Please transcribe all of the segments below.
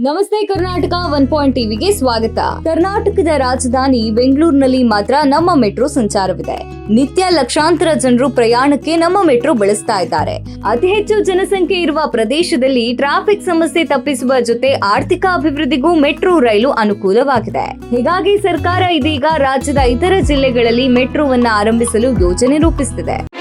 ನಮಸ್ತೆ Karnataka one point ಟಿವಿಗೆ ಸ್ವಾಗತ. ಕರ್ನಾಟಕದ ರಾಜಧಾನಿ ಬೆಂಗಳೂರಿನಲ್ಲಿ ಮಾತ್ರ ನಮ್ಮ ಮೆಟ್ರೋ ಸಂಚಾರವಿದೆ. ನಿತ್ಯ ಲಕ್ಷಾಂತರ ಜನರು ಪ್ರಯಾಣಕ್ಕೆ ನಮ್ಮ ಮೆಟ್ರೋ ಬಳಸ್ತಾ ಇದ್ದಾರೆ. ಅತಿ ಹೆಚ್ಚು ಜನಸಂಖ್ಯೆ ಇರುವ ಪ್ರದೇಶದಲ್ಲಿ ಟ್ರಾಫಿಕ್ ಸಮಸ್ಯೆ ತಪ್ಪಿಸುವ ಜೊತೆ ಆರ್ಥಿಕ ಅಭಿವೃದ್ಧಿಗೂ ಮೆಟ್ರೋ ರೈಲು ಅನುಕೂಲವಾಗಿದೆ. ಹೀಗಾಗಿ ಸರ್ಕಾರ ಇದೀಗ ರಾಜ್ಯದ ಇತರ ಜಿಲ್ಲೆಗಳಲ್ಲಿ ಮೆಟ್ರೋವನ್ನ ಆರಂಭಿಸಲು ಯೋಜನೆ ರೂಪಿಸುತ್ತಿದೆ.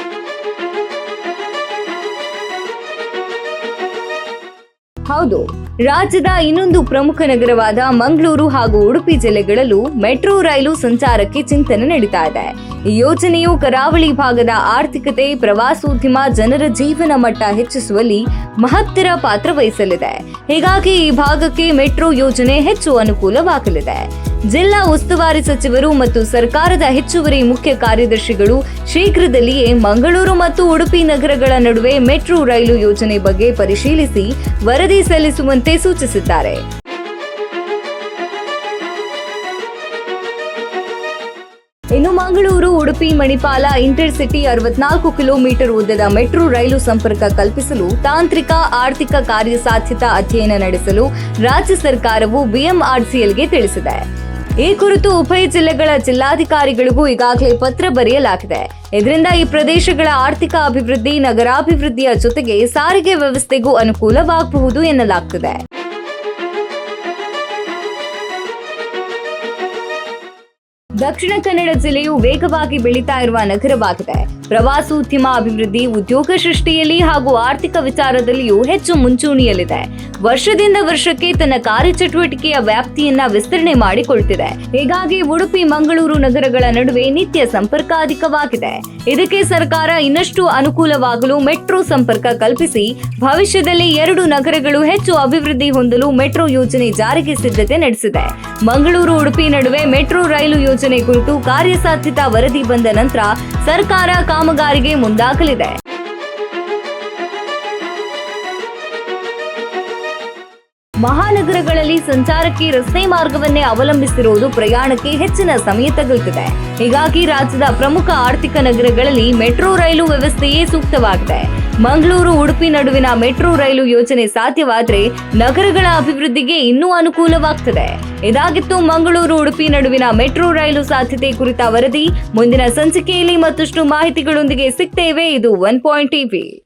ಹೌದು. ರಾಜ್ಯದ ಇನ್ನೊಂದು ಪ್ರಮುಖ ನಗರವಾದ ಮಂಗಳೂರು ಹಾಗೂ ಉಡುಪಿ ಜಿಲ್ಲೆಗಳಲ್ಲೂ ಮೆಟ್ರೋ ರೈಲು ಸಂಚಾರಕ್ಕೆ ಚಿಂತನೆ ನಡೀತಾ ಇದೆ. ಈ ಯೋಜನೆಯು ಕರಾವಳಿ ಭಾಗದ ಆರ್ಥಿಕತೆ, ಪ್ರವಾಸೋದ್ಯಮ, ಜನರ ಜೀವನ ಮಟ್ಟ ಹೆಚ್ಚಿಸುವಲ್ಲಿ ಮಹತ್ತರ ಪಾತ್ರ ವಹಿಸಲಿದೆ. ಹೀಗಾಗಿ ಈ ಭಾಗಕ್ಕೆ ಮೆಟ್ರೋ ಯೋಜನೆ ಹೆಚ್ಚು ಅನುಕೂಲವಾಗಲಿದೆ. ಜಿಲ್ಲಾ ಉಸ್ತುವಾರಿ ಸಚಿವರು ಮತ್ತು ಸರ್ಕಾರದ ಹೆಚ್ಚುವರಿ ಮುಖ್ಯ ಕಾರ್ಯದರ್ಶಿಗಳು ಶೀಘ್ರದಲ್ಲಿಯೇ ಮಂಗಳೂರು ಮತ್ತು ಉಡುಪಿ ನಗರಗಳ ನಡುವೆ ಮೆಟ್ರೋ ರೈಲು ಯೋಜನೆ ಬಗ್ಗೆ ಪರಿಶೀಲಿಸಿ ವರದಿ ಸಲ್ಲಿಸುವಂತೆ ಸೂಚಿಸಿದ್ದಾರೆ. ಇನ್ನು ಮಂಗಳೂರು, ಉಡುಪಿ, ಮಣಿಪಾಲ, ಇಂಟರ್ಸಿಟಿ ಅರವತ್ನಾಲ್ಕು ಕಿಲೋಮೀಟರ್ ಉದ್ದದ ಮೆಟ್ರೋ ರೈಲು ಸಂಪರ್ಕ ಕಲ್ಪಿಸಲು ತಾಂತ್ರಿಕ, ಆರ್ಥಿಕ ಕಾರ್ಯಸಾಧ್ಯತಾ ಅಧ್ಯಯನ ನಡೆಸಲು ರಾಜ್ಯ ಸರ್ಕಾರವು ಬಿಎಂಆರ್ಸಿಎಲ್ಗೆ ತಿಳಿಸಿದೆ. ಈ ಕುರಿತು ಉಭಯ ಜಿಲ್ಲೆಗಳ ಜಿಲ್ಲಾಧಿಕಾರಿಗಳಿಗೂ ಈಗಾಗಲೇ ಪತ್ರ ಬರೆಯಲಾಗಿದೆ. ಇದರಿಂದ ಈ ಪ್ರದೇಶಗಳ ಆರ್ಥಿಕ ಅಭಿವೃದ್ಧಿ, ನಗರಾಭಿವೃದ್ಧಿಯ ಜೊತೆಗೆ ಸಾರಿಗೆ ವ್ಯವಸ್ಥೆಗೂ ಅನುಕೂಲವಾಗಬಹುದು ಎನ್ನಲಾಗ್ತಿದೆ. ದಕ್ಷಿಣ ಕನ್ನಡ ಜಿಲ್ಲೆಯು ವೇಗವಾಗಿ ಬೆಳೀತಾ ಇರುವ ನಗರವಾಗಿದೆ. ಪ್ರವಾಸೋದ್ಯಮ ಅಭಿವೃದ್ಧಿ, ಉದ್ಯೋಗ ಸೃಷ್ಟಿಯಲ್ಲಿ ಹಾಗೂ ಆರ್ಥಿಕ ವಿಚಾರದಲ್ಲಿಯೂ ಹೆಚ್ಚು ಮುಂಚೂಣಿಯಲ್ಲಿದೆ. ವರ್ಷದಿಂದ ವರ್ಷಕ್ಕೆ ತನ್ನ ಕಾರ್ಯಚಟುವಟಿಕೆಯ ವ್ಯಾಪ್ತಿಯನ್ನ ವಿಸ್ತರಣೆ ಮಾಡಿಕೊಳ್ತಿದೆ. ಹೀಗಾಗಿ ಉಡುಪಿ, ಮಂಗಳೂರು ನಗರಗಳ ನಡುವೆ ನಿತ್ಯ ಸಂಪರ್ಕ ಅಧಿಕವಾಗಿದೆ. ಇದಕ್ಕೆ ಸರ್ಕಾರ ಇನ್ನಷ್ಟು ಅನುಕೂಲವಾಗಲು ಮೆಟ್ರೋ ಸಂಪರ್ಕ ಕಲ್ಪಿಸಿ, ಭವಿಷ್ಯದಲ್ಲಿ ಎರಡು ನಗರಗಳು ಹೆಚ್ಚು ಅಭಿವೃದ್ಧಿ ಹೊಂದಲು ಮೆಟ್ರೋ ಯೋಜನೆ ಜಾರಿಗೆ ಸಿದ್ಧತೆ ನಡೆಸಿದೆ. ಮಂಗಳೂರು, ಉಡುಪಿ ನಡುವೆ ಮೆಟ್ರೋ ರೈಲು ಯೋಜನೆ ಕುರಿತು ಕಾರ್ಯಸಾಧ್ಯತಾ ವರದಿ ಬಂದ ನಂತರ ಸರ್ಕಾರ ಕಾಮಗಾರಿಗೆ ಮುಂದಾಗಲಿದೆ. ಮಹಾನಗರಗಳಲ್ಲಿ ಸಂಚಾರಕ್ಕೆ ರಸ್ತೆ ಮಾರ್ಗವನ್ನೇ ಅವಲಂಬಿಸಿರುವುದು ಪ್ರಯಾಣಕ್ಕೆ ಹೆಚ್ಚಿನ ಸಮಯ ತಗಲುತ್ತಿದೆ. ಹೀಗಾಗಿ ರಾಜ್ಯದ ಪ್ರಮುಖ ಆರ್ಥಿಕ ನಗರಗಳಲ್ಲಿ ಮೆಟ್ರೋ ರೈಲು ವ್ಯವಸ್ಥೆಯೇ ಸೂಕ್ತವಾಗಿದೆ. ಮಂಗಳೂರು, ಉಡುಪಿ ನಡುವಿನ ಮೆಟ್ರೋ ರೈಲು ಯೋಜನೆ ಸಾಧ್ಯವಾದರೆ ನಗರಗಳ ಅಭಿವೃದ್ಧಿಗೆ ಇನ್ನೂ ಅನುಕೂಲವಾಗ್ತದೆ. ಇದಾಗಿತ್ತು ಮಂಗಳೂರು, ಉಡುಪಿ ನಡುವಿನ ಮೆಟ್ರೋ ರೈಲು ಸಾಧ್ಯತೆ ಕುರಿತ ವರದಿ. ಮುಂದಿನ ಸಂಚಿಕೆಯಲ್ಲಿ ಮತ್ತಷ್ಟು ಮಾಹಿತಿಗಳೊಂದಿಗೆ ಸಿಗ್ತೇವೆ. ಇದು ಒನ್ ಪಾಯಿಂಟ್ ಟಿವಿ.